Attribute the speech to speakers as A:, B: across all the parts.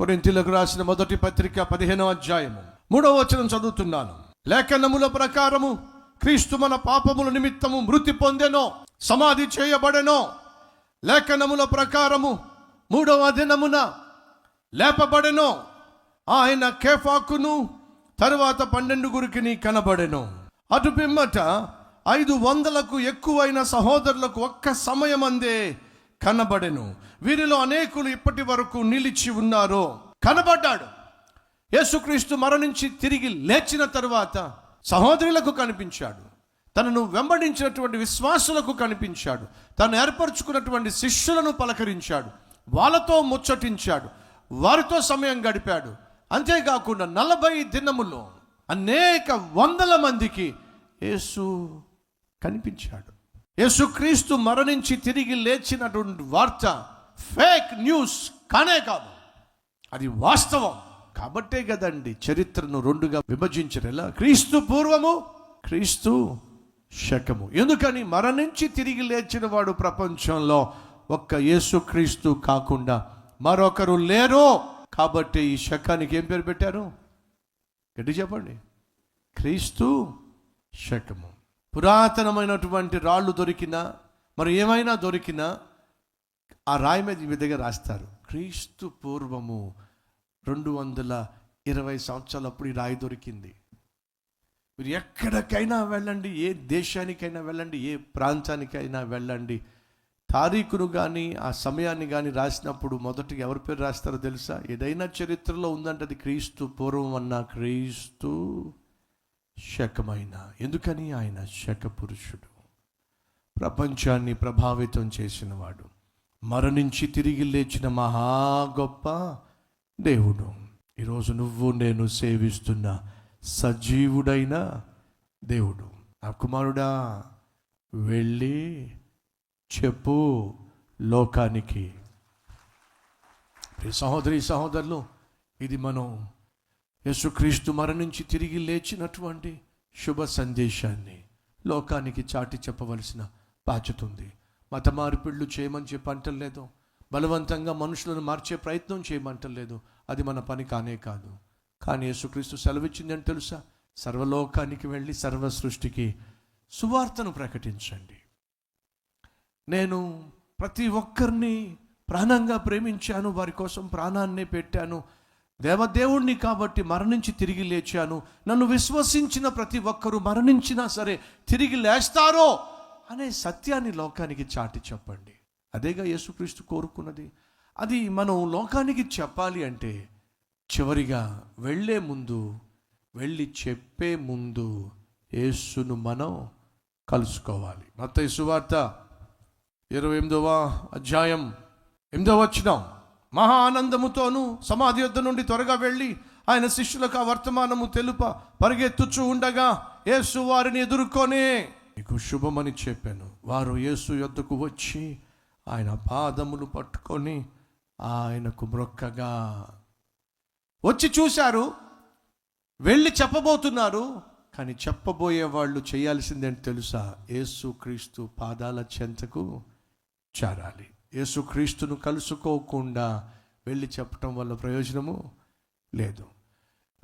A: కొరింతీలకు రాసిన మొదటి పత్రిక పదిహేనవ అధ్యాయము. మూడవ వచనం చదువుతున్నాను. లేఖనముల ప్రకారము క్రీస్తు మన పాపముల నిమిత్తము మృతి పొందెనో సమాధి చేయబడెనో లేఖనముల ప్రకారము మూడవ దినమున లేపబడెనో ఆయన కేఫాకును తరువాత పన్నెండుగురికి కనబడెను. అటు పిమ్మట ఐదు వందలకు ఎక్కువైన సహోదరులకు ఒక్క సమయమందే కనబడెను. వీరిలో అనేకులు ఇప్పటి వరకు నిలిచి ఉన్నారు. కనబడ్డాడు. యేసుక్రీస్తు మరణించి తిరిగి లేచిన తరువాత సహోదరులకు కనిపించాడు. తనను వెంబడించినటువంటి విశ్వాసులకు కనిపించాడు. తను ఏర్పరచుకున్నటువంటి శిష్యులను పలకరించాడు. వాళ్ళతో ముచ్చటించాడు. వారితో సమయం గడిపాడు. అంతేకాకుండా నలభై దినములో అనేక వందల మందికి యేసు కనిపించాడు. యేసుక్రీస్తు మరణించి తిరిగి లేచినటువంటి వార్త ఫేక్ న్యూస్ కానే కాదు. అది వాస్తవం. కాబట్టే కదండి చరిత్రను రెండుగా విభజించరు ఎలా క్రీస్తు పూర్వము క్రీస్తు శకము. ఎందుకని మరణించి తిరిగి లేచిన వాడు ప్రపంచంలో ఒక్క యేసుక్రీస్తు కాకుండా మరొకరు లేరు. కాబట్టి ఈ శకానికి ఏం పేరు పెట్టారు? గట్టి చెప్పండి. క్రీస్తు శకము. పురాతనమైనటువంటి రాళ్ళు దొరికినా మరి ఏమైనా దొరికినా ఆ రాయి మీద ఈ విధంగా రాస్తారు. క్రీస్తు పూర్వము రెండు వందల ఇరవై సంవత్సరాలప్పుడు ఈ రాయి దొరికింది. మీరు ఎక్కడికైనా వెళ్ళండి ఏ దేశానికైనా వెళ్ళండి ఏ ప్రాంతానికైనా వెళ్ళండి. తారీఖును కానీ ఆ సమయాన్ని కానీ రాసినప్పుడు మొదటికి ఎవరి పేరు రాస్తారో తెలుసా? ఏదైనా చరిత్రలో ఉందంటే అది క్రీస్తు పూర్వం అన్న క్రీస్తు శకమైన. ఎందుకని? ఆయన శక పురుషుడు ప్రపంచాన్ని ప్రభావితం చేసినవాడు. మరణించి తిరిగి లేచిన మహా గొప్ప దేవుడు. ఈరోజు నువ్వు నేను సేవిస్తున్న సజీవుడైన దేవుడు. నా కుమారుడా వెళ్ళి చెప్పు లోకానికి. సహోదరి సహోదరులు ఇది మనం యేసుక్రీస్తు మరణించి తిరిగి లేచినటువంటి శుభ సందేశాన్ని లోకానికి చాటి చెప్పవలసిన బాధ్యత ఉంది. మత మార్పిళ్ళు చేయమని చెప్పి అంటలేదు బలవంతంగా మనుషులను మార్చే ప్రయత్నం చేయమంటలేదు అది మన పని కానే కాదు. కానీ యేసుక్రీస్తు సెలవిచ్చిందని తెలుసా? సర్వలోకానికి వెళ్ళి సర్వ సృష్టికి సువార్తను ప్రకటించండి. నేను ప్రతి ఒక్కరిని ప్రాణంగా ప్రేమించాను వారి కోసం ప్రాణాన్నే పెట్టాను. దేవదేవుణ్ణి కాబట్టి మరణించి తిరిగి లేచాను. నన్ను విశ్వసించిన ప్రతి ఒక్కరూ మరణించినా సరే తిరిగి లేస్తారో అనే సత్యాన్ని లోకానికి చాటి చెప్పండి. అదేగా యేసుక్రీస్తు కోరుకున్నది. అది మనం లోకానికి చెప్పాలి అంటే చివరిగా వెళ్ళే ముందు వెళ్ళి చెప్పే ముందు యేసును మనం కలుసుకోవాలి. మత సువార్త ఇరవై ఎనిమిదవ అధ్యాయం ఎనిమిదవ వచ్చినాం మహా ఆనందముతోనూ సమాధి యుద్ధ నుండి త్వరగా వెళ్ళి ఆయన శిష్యులకు ఆ వర్తమానము తెలుప పరిగెత్తుచూ ఉండగా యేసు వారిని ఎదుర్కొనే నీకు శుభమని చెప్పాను. వారు యేసు యొద్దకు వచ్చి ఆయన పాదములు పట్టుకొని ఆయనకు మ్రొక్కగా వచ్చి చూశారు. వెళ్ళి చెప్పబోతున్నారు. కానీ చెప్పబోయే వాళ్ళు చేయాల్సిందేంటి తెలుసా? యేసు క్రీస్తు పాదాల చెంతకు చేరాలి. యేసుక్రీస్తును కలుసుకోకుండా వెళ్ళి చెప్పటం వల్ల ప్రయోజనము లేదు.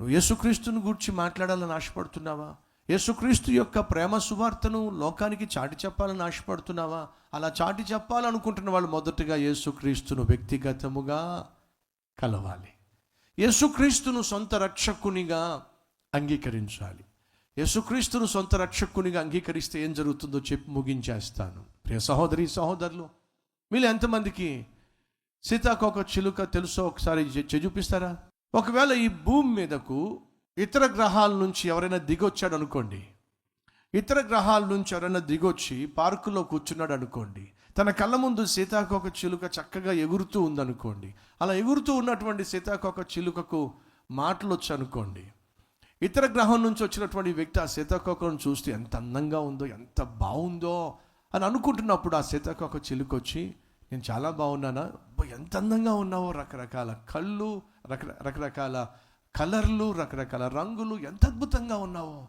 A: నువ్వు యేసుక్రీస్తుని గురించి మాట్లాడాలని ఆశపడుతున్నావా? యేసుక్రీస్తు యొక్క ప్రేమ సువార్తను లోకానికి చాటి చెప్పాలని ఆశపడుతున్నావా? అలా చాటి చెప్పాలనుకుంటున్న వాళ్ళు మొదటగా యేసుక్రీస్తును వ్యక్తిగతముగా కలవాలి. యేసుక్రీస్తును సొంత రక్షకునిగా అంగీకరించాలి. యేసుక్రీస్తును సొంత రక్షకునిగా అంగీకరిస్తే ఏం జరుగుతుందో చెప్పి ముగించేస్తాను. ప్రియ సహోదరి సహోదరులు మీరు ఎంతమందికి సీతాకోక చిలుక తెలుసో ఒకసారి చూపిస్తారా? ఒకవేళ ఈ భూమి మీదకు ఇతర గ్రహాల నుంచి ఎవరైనా దిగొచ్చాడు అనుకోండి. ఇతర గ్రహాల నుంచి ఎవరైనా దిగొచ్చి పార్కులో కూర్చున్నాడు అనుకోండి. తన కళ్ళ ముందు సీతాకోక చిలుక చక్కగా ఎగురుతూ ఉందనుకోండి. అలా ఎగురుతూ ఉన్నటువంటి సీతాకోక చిలుకకు మాటలు వచ్చనుకోండి ఇతర గ్రహం నుంచి వచ్చినటువంటి వ్యక్తి ఆ సీతాకోకను చూస్తే ఎంత అందంగా ఉందో ఎంత బాగుందో అని అనుకుంటున్నప్పుడు ఆ సీతాకోక చిలుక వచ్చి నేను చాలా బాగున్నానా? ఎంత అందంగా ఉన్నావో? రకరకాల కళ్ళు రక రకరకాల కలర్లు రకరకాల రంగులు ఎంత అద్భుతంగా ఉన్నావో.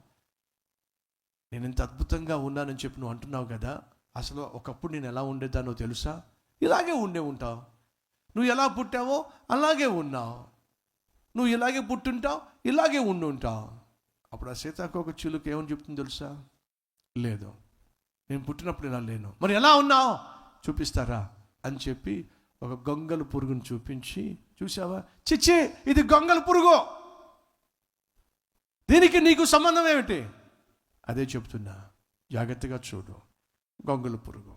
A: నేను ఇంత అద్భుతంగా ఉన్నానని చెప్పి నువ్వు అంటున్నావు కదా అసలు ఒకప్పుడు నేను ఎలా ఉండేదానో తెలుసా? ఇలాగే ఉండే ఉంటావు. నువ్వు ఎలా పుట్టావో అలాగే ఉన్నావు. నువ్వు ఇలాగే పుట్టుంటావు ఇలాగే ఉండి ఉంటావు. అప్పుడు ఆ సీతాకోక చిలుక ఏమని చెప్తుంది తెలుసా? లేదు. నేను పుట్టినప్పుడు ఇలా లేను. మరి ఎలా ఉన్నావు? చూపిస్తారా? అని చెప్పి ఒక గొంగలు పురుగును చూపించి చూసావా చిచ్చి ఇది గొంగల పురుగు. దీనికి నీకు సంబంధం ఏమిటి? అదే చెప్తున్నా. జాగ్రత్తగా చూడు. గొంగల పురుగు.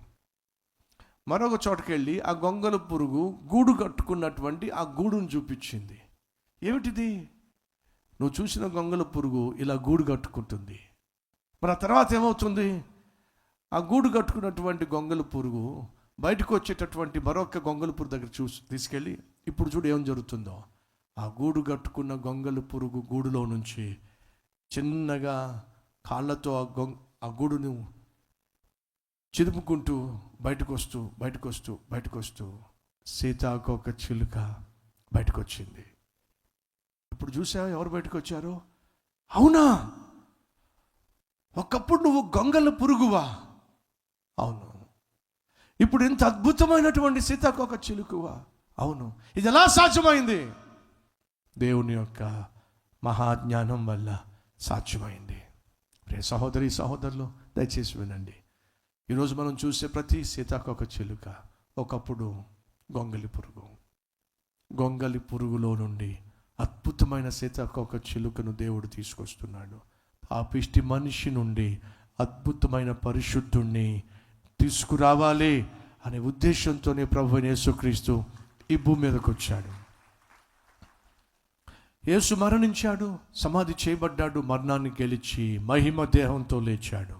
A: మరొక చోటకెళ్ళి ఆ గొంగల పురుగు గూడు కట్టుకున్నటువంటి ఆ గూడును చూపించింది. ఏమిటిది? నువ్వు చూసిన గొంగల పురుగు ఇలా గూడు కట్టుకుంటుంది. మరి ఆ తర్వాత ఏమవుతుంది? ఆ గూడు కట్టుకున్నటువంటి గొంగల పురుగు బయటకు వచ్చేటటువంటి మరొక గొంగల పురుగు దగ్గర చూసి తీసుకెళ్ళి ఇప్పుడు చూడు ఏం జరుగుతుందో. ఆ గూడు కట్టుకున్న గొంగల పురుగు గూడులో నుంచి చిన్నగా కాళ్ళతో ఆ గొంగ ఆ గూడును చిరుపుకుంటూ బయటకు వస్తూ బయటకు వస్తూ బయటకు వస్తూ సీతాకోక చిలుక బయటకు వచ్చింది ఇప్పుడు చూసావా ఎవరు బయటకు వచ్చారు అవునా? ఒకప్పుడు నువ్వు గొంగల పురుగువా? అవును. ఇప్పుడు ఇంత అద్భుతమైనటువంటి సీతాకోక చిలుకువా? అవును. ఇది ఎలా సాధ్యమైంది? దేవుని యొక్క మహాజ్ఞానం వల్ల సాధ్యమైంది. రే సహోదరి సహోదరులు దయచేసి వినండి. ఈరోజు మనం చూసే ప్రతి సీతాకోక చిలుక ఒకప్పుడు గొంగలి పురుగు. గొంగలి పురుగులో నుండి అద్భుతమైన సీతాకోక చిలుకను దేవుడు తీసుకొస్తున్నాడు. పాపిష్టి మనిషి నుండి అద్భుతమైన పరిశుద్ధుణ్ణి తీసుకురావాలి అనే ఉద్దేశంతోనే ప్రభు అయిన యేసుక్రీస్తు ఈ భూమి మీదకి వచ్చాడు. యేసు మరణించాడు సమాధి చేయబడ్డాడు మరణాన్ని గెలిచి మహిమ దేహంతో లేచాడు.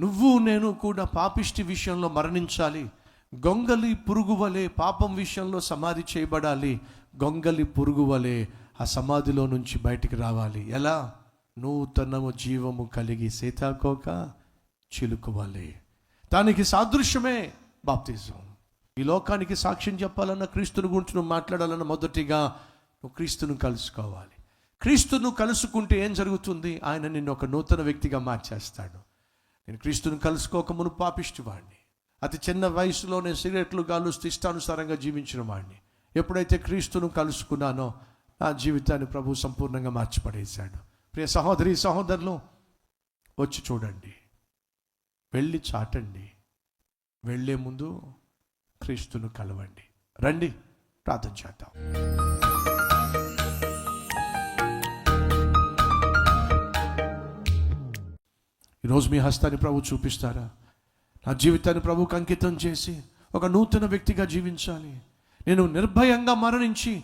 A: నువ్వు నేను కూడా పాపిష్టి విషయంలో మరణించాలి గొంగలి పురుగు వలె పాపం విషయంలో సమాధి చేయబడాలి గొంగలి పురుగు వలె ఆ సమాధిలో నుంచి బయటికి రావాలి. ఎలా? నూతనము జీవము కలిగి సీతాకోక చిలుకువాలి. దానికి సాదృశ్యమే బాప్తిజం. ఈ లోకానికి సాక్ష్యం చెప్పాలన్న క్రీస్తుని గురించి నువ్వు మాట్లాడాలన్న మొదటిగా నువ్వు క్రీస్తును కలుసుకోవాలి. క్రీస్తును కలుసుకుంటే ఏం జరుగుతుంది? ఆయన నిన్ను ఒక నూతన వ్యక్తిగా మార్చేస్తాడు. నేను క్రీస్తుని కలుసుకోక మును పాపిష్టివాడిని అతి చిన్న వయసులోనే సిగరెట్లు గాలుస్తూ ఇష్టానుసారంగా జీవించిన వాడిని ఎప్పుడైతే క్రీస్తును కలుసుకున్నానో నా జీవితాన్ని ప్రభు సంపూర్ణంగా మార్చిపడేశాడు. ప్రియ సహోదరి సహోదరులు వచ్చి చూడండి. వెళ్ళి చాటండి. వెళ్ళే ముందు క్రీస్తును కలవండి. రండి ప్రార్థన చేద్దాం. ఈరోజు మీ హస్తాన్ని ప్రభు చూపిస్తారా? నా జీవితాన్ని ప్రభుకు అంకితం చేసి ఒక నూతన వ్యక్తిగా జీవించాలి. నేను నిర్భయంగా మరణించి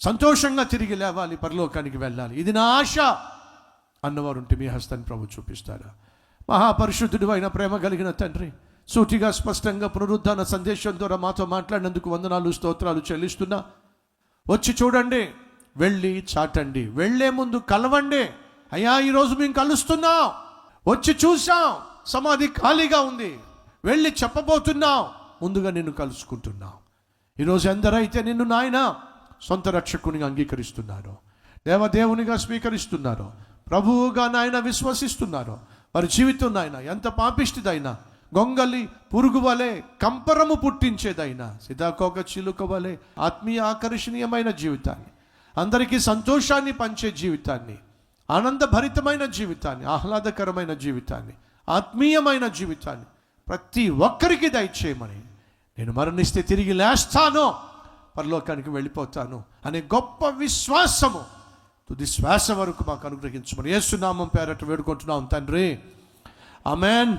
A: సంతోషంగా తిరిగి లేవాలి పరలోకానికి వెళ్ళాలి. ఇది నా ఆశ. అన్నవారుంటే మీ హస్తాన్ని ప్రభు చూపిస్తారా? మహాపరిశుద్ధుడు అయిన ప్రేమ కలిగిన తండ్రి సూటిగా స్పష్టంగా పునరుద్ధాన సందేశం ద్వారా మాతో మాట్లాడినందుకు వందనాలు స్తోత్రాలు చెల్లిస్తున్నా. వచ్చి చూడండి వెళ్ళి చాటండి. వెళ్ళే ముందు కలవండి. అయ్యా ఈరోజు మేము కలుస్తున్నాం. వచ్చి చూసాం సమాధి ఖాళీగా ఉంది. వెళ్ళి చెప్పబోతున్నాం. ముందుగా నిన్ను కలుసుకుంటున్నాం. ఈరోజు ఎందరైతే నిన్ను నాయన సొంత రక్షకునిగా అంగీకరిస్తున్నారు దేవదేవునిగా స్వీకరిస్తున్నారు ప్రభువుగా నాయన విశ్వసిస్తున్నారు వారి జీవితం నాయన ఎంత పాపిష్టిదైనా గొంగలి పురుగు వలె కంపరము పుట్టించేదైనా సీతాకోక చిలుక వలె ఆత్మీయ ఆకర్షణీయమైన జీవితాన్ని అందరికీ సంతోషాన్ని పంచే జీవితాన్ని ఆనందభరితమైన జీవితాన్ని ఆహ్లాదకరమైన జీవితాన్ని ఆత్మీయమైన జీవితాన్ని ప్రతి ఒక్కరికి దయచేయమని. నేను మరణిస్తే తిరిగి లేస్తాను పరలోకానికి వెళ్ళిపోతాను అనే గొప్ప విశ్వాసము తుది శ్వాస వరకు మాకు అనుగ్రహించమని ఏసునామం పేరట వేడుకుంటున్నాం తండ్రి.
B: అమెన్